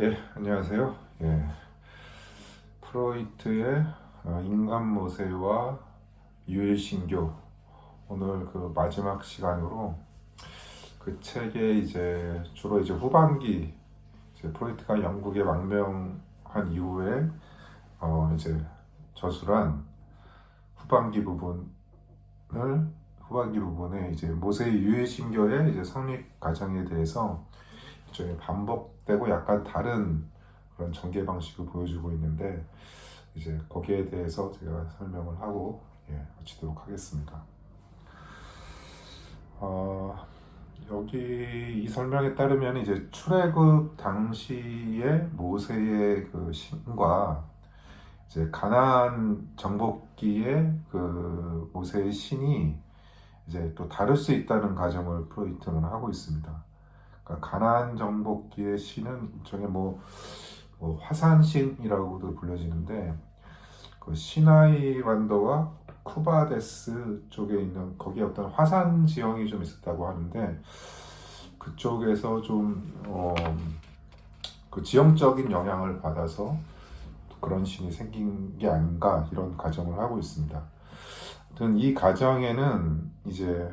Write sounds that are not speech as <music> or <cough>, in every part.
예, 안녕하세요. 예, 프로이트의 어, 인간 모세와 유일신교 오늘 그 마지막 시간으로 그 책의 이제 주로 이제 후반기 이제 프로이트가 영국에 망명한 이후에 어 이제 저술한 후반기 부분을 후반기 부분에 이제 모세의 유일신교의 이제 성립 과정에 대해서 일종의 반복되고 약간 다른 그런 전개 방식을 보여주고 있는데 이제 거기에 대해서 제가 설명을 하고 예, 마치도록 하겠습니다. 어, 여기 이 설명에 따르면 이제 출애굽 당시의 모세의 그 신과 이제 가나안 정복기의 그 모세의 신이 이제 또 다를 수 있다는 가정을 프로이트는 하고 있습니다. 그러니까 가나안 정복기의 신은 일종의 뭐, 뭐 화산신이라고도 불려지는데 그 시나이 반도와 쿠바데스 쪽에 있는 거기에 어떤 화산 지형이 좀 있었다고 하는데 그쪽에서 좀 어, 그 지형적인 영향을 받아서 그런 신이 생긴 게 아닌가 이런 가정을 하고 있습니다. 이 가정에는 이제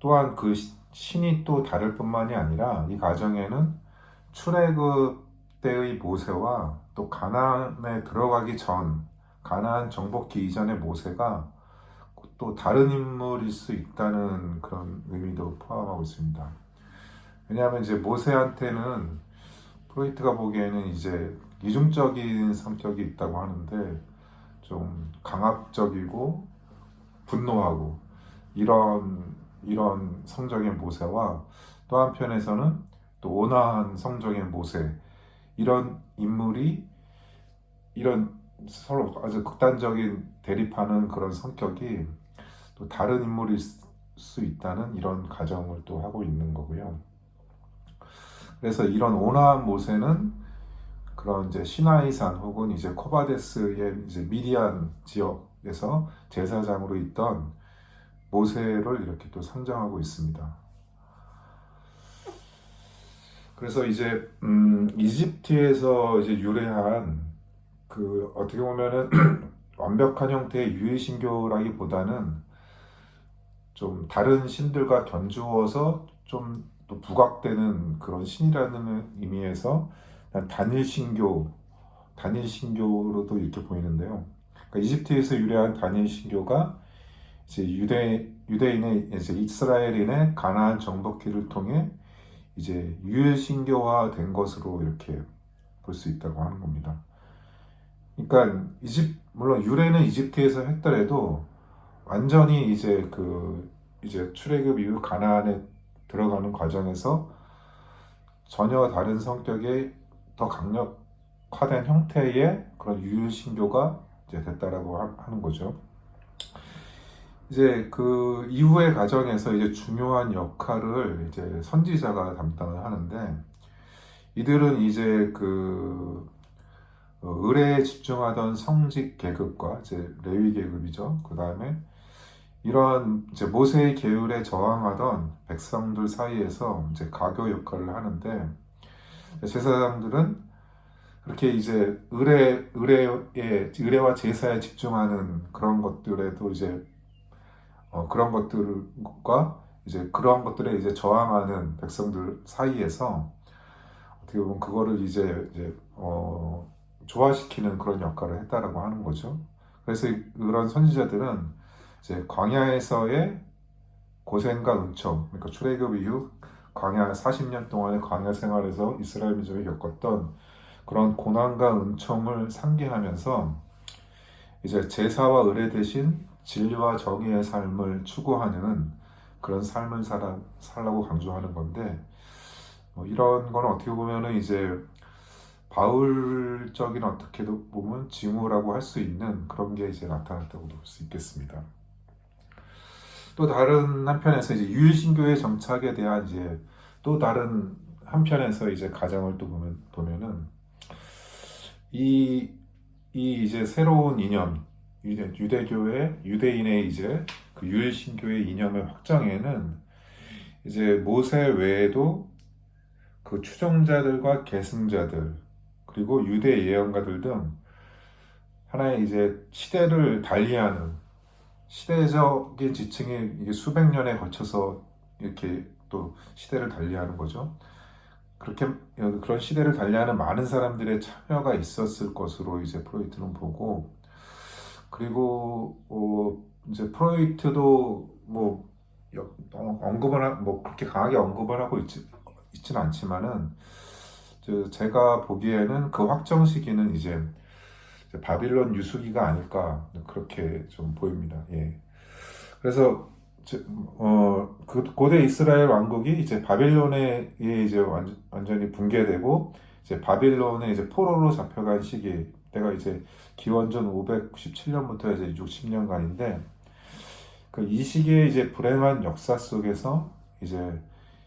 또한 그 시- 신이 또 다를 뿐만이 아니라 이 가정에는 출애굽 때의 모세와 또 가나안에 들어가기 전 가나안 정복기 이전의 모세가 또 다른 인물일 수 있다는 그런 의미도 포함하고 있습니다. 왜냐하면 이제 모세한테는 프로이트가 보기에는 이제 이중적인 성격이 있다고 하는데 좀 강압적이고 분노하고 이런 이런 성적인 모세와 또 한편에서는 또 온화한 성적인 모세 이런 인물이 이런 서로 아주 극단적인 대립하는 그런 성격이 또 다른 인물일 수 있다는 이런 가정을 또 하고 있는 거고요. 그래서 이런 온화한 모세는 그런 이제 시나이산 혹은 이제 코바데스의 이제 미디안 지역에서 제사장으로 있던 모세를 이렇게 또 상정하고 있습니다. 그래서 이제 음, 이집트에서 이제 유래한 그 어떻게 보면은 <clears throat> 완벽한 형태의 유해신교라기보다는 좀 다른 신들과 견주어서 좀 또 부각되는 그런 신이라는 의미에서 난 단일 신교, 단일 신교로도 이렇게 보이는데요. 그러니까 이집트에서 유래한 단일 신교가 이제 유대 유대인의 이제 이스라엘인의 가나안 정복기를 통해 이제 유일신교화 된 것으로 이렇게 볼 수 있다고 하는 겁니다. 그러니까 이집 물론 유래는 이집트에서 했더라도 완전히 이제 그 이제 출애굽 이후 가나안에 들어가는 과정에서 전혀 다른 성격의 더 강력화된 형태의 그런 유일신교가 이제 됐다라고 하- 하는 거죠. 이제 그 이후의 과정에서 이제 중요한 역할을 이제 선지자가 담당을 하는데 이들은 이제 그 어, 의뢰에 집중하던 성직 계급과 이제 레위 계급이죠. 그 다음에 이러한 이제 모세의 계율에 저항하던 백성들 사이에서 이제 가교 역할을 하는데 제사장들은 그렇게 이제 의뢰 의뢰에 의뢰와 제사에 집중하는 그런 것들에도 이제 어, 그런 것들과 이제 그러한 것들에 이제 저항하는 백성들 사이에서 어떻게 보면 그거를 이제 이제 어, 조화시키는 그런 역할을 했다라고 하는 거죠. 그래서 그런 선지자들은 이제 광야에서의 고생과 은총, 그러니까 출애굽 이후 광야 40년 동안의 광야 생활에서 이스라엘 민족이 겪었던 그런 고난과 은총을 상기하면서 이제 제사와 의뢰 대신 진리와 정의의 삶을 추구하는 그런 삶을 살아, 살라고 강조하는 건데 뭐 이런 건 어떻게 보면은 이제 바울적인 어떻게도 보면 징후라고 할 수 있는 그런 게 이제 나타났다고 볼수 있겠습니다. 또 다른 한편에서 이제 유일신교의 정착에 대한 이제 또 다른 한편에서 이제 가정을 또 보면 보면은 이, 이 이제 새로운 이념 유대, 유대 교의 유대인의 이제 그 유일신교의 이념의 확장에는 이제 모세 외에도 그 추종자들과 계승자들 그리고 유대 예언가들 등 하나의 이제 시대를 달리하는 시대적인 지층이 이게 수백 년에 걸쳐서 이렇게 또 시대를 달리하는 거죠. 그렇게 그런 시대를 달리하는 많은 사람들의 참여가 있었을 것으로 이제 프로이트는 보고 그리고 어, 이제 프로이트도 뭐 여- 어, 언급을 하- 뭐 그렇게 강하게 언급을 하고 있지 있지는 않지만은 저 제가 보기에는 그 확정 시기는 이제 바빌론 유수기가 아닐까 그렇게 좀 보입니다. 예. 그래서 저- 어, 그 고대 이스라엘 왕국이 이제 바빌론에 이제 완, 완전히 붕괴되고 이제 바빌론에 이제 포로로 잡혀간 시기 때가 이제 기원전 597년부터 이제 60년간인데 그 이 시기에 이제 불행한 역사 속에서 이제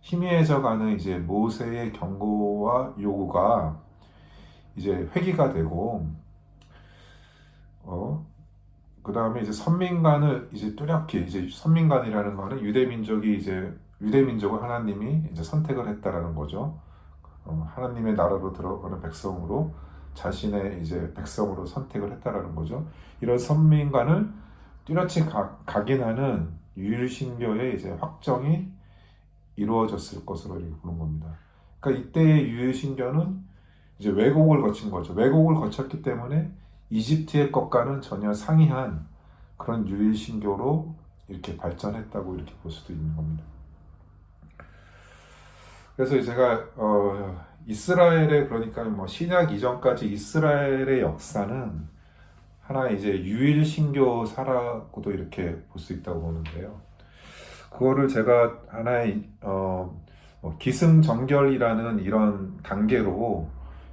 희미해져가는 이제 모세의 경고와 요구가 이제 회귀가 되고 어, 그 다음에 이제 선민간을 이제 뚜렷이 이제 선민간이라는 거는 유대 민족이 이제 유대 민족을 하나님이 이제 선택을 했다라는 거죠. 어, 하나님의 나라로 들어가는 백성으로 자신의 이제 백성으로 선택을 했다라는 거죠. 이런 선민간을 뚜렷이 가, 각인하는 유일신교의 이제 확정이 이루어졌을 것으로 이렇게 보는 겁니다. 그러니까 이때의 유일신교는 이제 왜곡을 거친 거죠. 왜곡을 거쳤기 때문에 이집트의 것과는 전혀 상이한 그런 유일신교로 이렇게 발전했다고 이렇게 볼 수도 있는 겁니다. 그래서 제가 어, 이스라엘의 그러니까 뭐 신약 이전까지 이스라엘의 역사는 하나의 이제 유일 신교사라고도 이렇게 볼 수 있다고 보는데요. 그거를 제가 하나의 어, 뭐 기승전결이라는 이런 단계로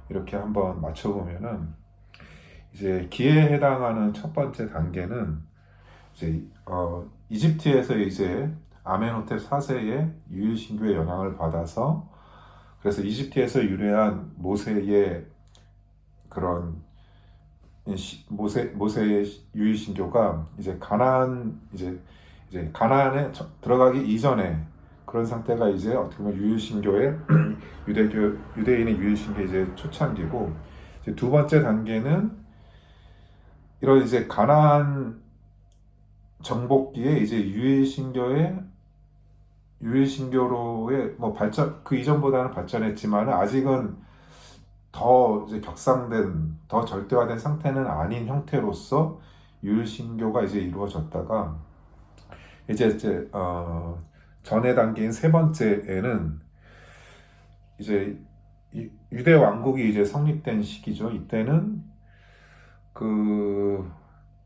이렇게 한번 맞춰보면은 이제 기에 해당하는 첫 번째 단계는 이제 어, 이집트에서 이제 아멘호텝 4세의 유일신교의 영향을 받아서 그래서 이집트에서 유래한 모세의 그런 시- 모세 모세의 유일신교가 이제 가나안 이제 이제 저- 들어가기 이전에 그런 상태가 이제 어떻게 보면 유일신교의 <clears throat> 유대교 유대인의 유일신교 이제 초창기고 이제 두 번째 단계는 이런 이제 가나안 정복기에 이제 유일신교의 유일신교로의 뭐 발전 그 이전보다는 발전했지만 아직은 더 이제 격상된 더 절대화된 상태는 아닌 형태로서 유일신교가 이제 이루어졌다가 이제 이제 어 전의 단계인 세 번째에는 이제 이- 유대 왕국이 이제 성립된 시기죠. 이때는 그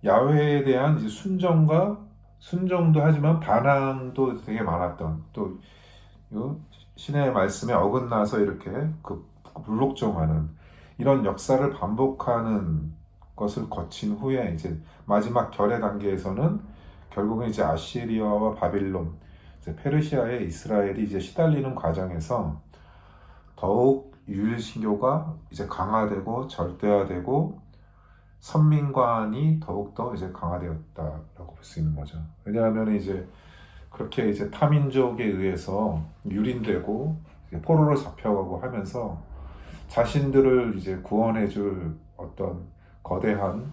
야훼에 대한 이제 순정과 순정도 하지만 반항도 되게 많았던 또요 신의 말씀에 어긋나서 이렇게 그 불복종하는 이런 역사를 반복하는 것을 거친 후에 이제 마지막 결의 단계에서는 결국은 이제 아시리아와 바빌론, 이제 페르시아에 이스라엘이 이제 시달리는 과정에서 더욱 유일신교가 이제 강화되고 절대화되고 선민관이 더욱더 이제 강화되었다라고 볼 수 있는 거죠. 왜냐하면 이제 그렇게 이제 타민족에 의해서 유린되고 포로로 잡혀가고 하면서 자신들을 이제 구원해줄 어떤 거대한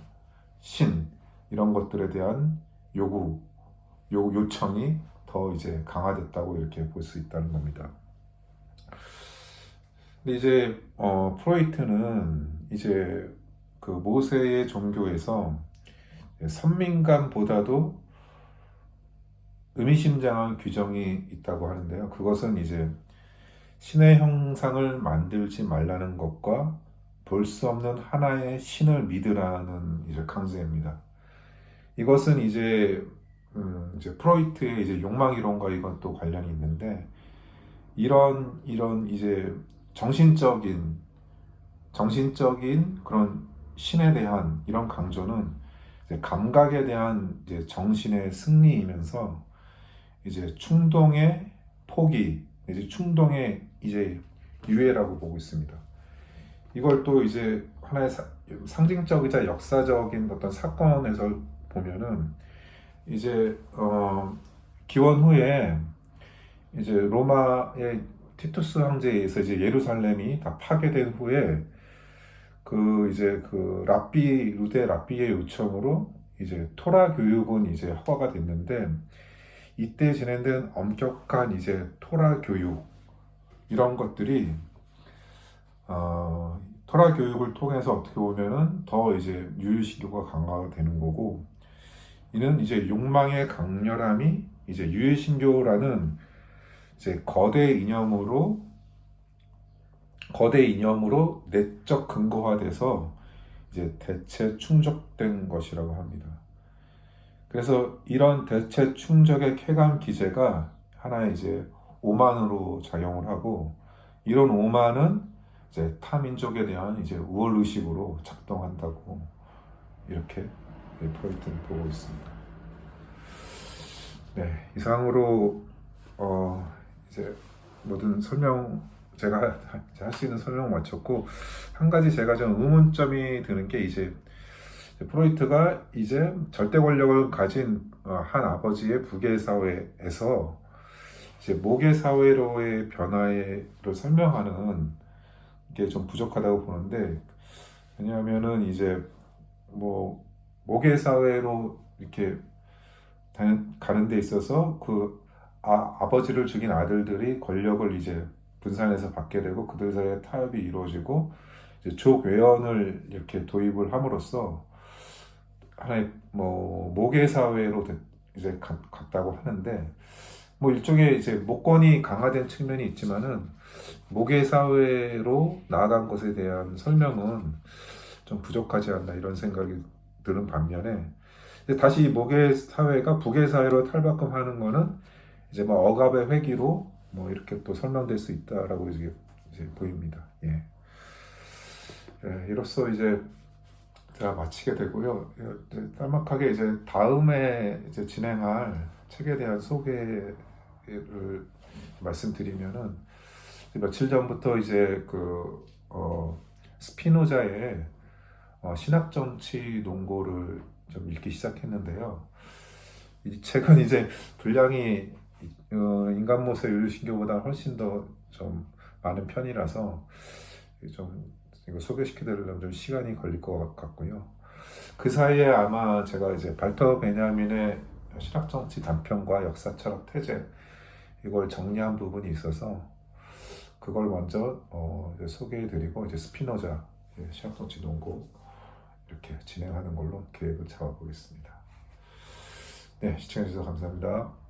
신 이런 것들에 대한 요구, 요 요청이 더 이제 강화됐다고 이렇게 볼 수 있다는 겁니다. 근데 이제 어, 프로이트는 이제 그 모세의 종교에서 선민감보다도 의미심장한 규정이 있다고 하는데요. 그것은 이제 신의 형상을 만들지 말라는 것과 볼 수 없는 하나의 신을 믿으라는 이제 강제입니다. 이것은 이제 음, 이제 프로이트의 이제 욕망 이론과 이건 또 관련이 있는데 이런 이런 이제 정신적인 정신적인 그런 신에 대한 이런 강조는 감각에 대한 이제 정신의 승리이면서 이제 충동의 포기, 이제 충동의 이제 유해라고 보고 있습니다. 이걸 또 이제 하나의 사- 상징적이자 역사적인 어떤 사건에서 보면은 이제 어, 기원 후에 이제 로마의 티투스 황제에 의해서 이제 예루살렘이 다 파괴된 후에 그 이제 그 랍비 루데 랍비의 요청으로 이제 토라 교육은 이제 허가가 됐는데 이때 진행된 엄격한 이제 토라 교육 이런 것들이 어, 토라 교육을 통해서 어떻게 보면은 더 이제 유일신교가 강화가 되는 거고 이는 이제 욕망의 강렬함이 이제 유일신교라는 이제 거대 이념으로 거대 이념으로 내적 근거화돼서 이제 대체 충족된 것이라고 합니다. 그래서 이런 대체 충족의 쾌감 기제가 하나의 이제 오만으로 작용을 하고 이런 오만은 이제 타민족에 대한 이제 우월 의식으로 작동한다고 이렇게 프로이트는 보고 있습니다. 네, 이상으로 어 이제 모든 설명 제가 할 수 있는 설명 마쳤고 한 가지 제가 좀 의문점이 드는 게 이제 프로이트가 이제 절대 권력을 가진 어, 한 아버지의 부계 사회에서 이제 모계 사회로의 변화를 설명하는 게 좀 부족하다고 보는데 왜냐하면은 이제 뭐 모계 사회로 이렇게 가는 데 있어서 그 아, 아버지를 죽인 아들들이 권력을 이제 분산해서 받게 되고 그들 사이에 타협이 이루어지고 조괴원을 이렇게 도입을 함으로써 하나의 뭐 모계 사회로 되- 이제 가- 갔다고 하는데 뭐 일종의 이제 목권이 강화된 측면이 있지만은 모계 사회로 나아간 것에 대한 설명은 좀 부족하지 않나 이런 생각이 드는 반면에 다시 모계 사회가 부계 사회로 탈바꿈하는 거는 이제 뭐 억압의 회기로 뭐 이렇게 또 설명될 수 있다라고 이제, 이제 보입니다. 예. 예, 이로써 이제 제가 마치게 되고요. 이제 짤막하게 이제 다음에 이제 진행할 책에 대한 소개를 말씀드리면은 며칠 전부터 이제 그 어, 스피노자의 어, 신학 정치 논고를 좀 읽기 시작했는데요. 이 책은 이제 분량이 어, 인간 모세 윤리신교보다 훨씬 더 좀 많은 편이라서 좀 이거 소개시켜드리려면 좀 시간이 걸릴 것 같고요. 그 사이에 아마 제가 이제 발터 베냐민의 신학 정치 단편과 역사 철학 태제 이걸 정리한 부분이 있어서 그걸 먼저 어, 소개해드리고 이제 스피노자 예, 신학 정치 논고 이렇게 진행하는 걸로 계획을 잡아보겠습니다. 네, 시청해주셔서 감사합니다.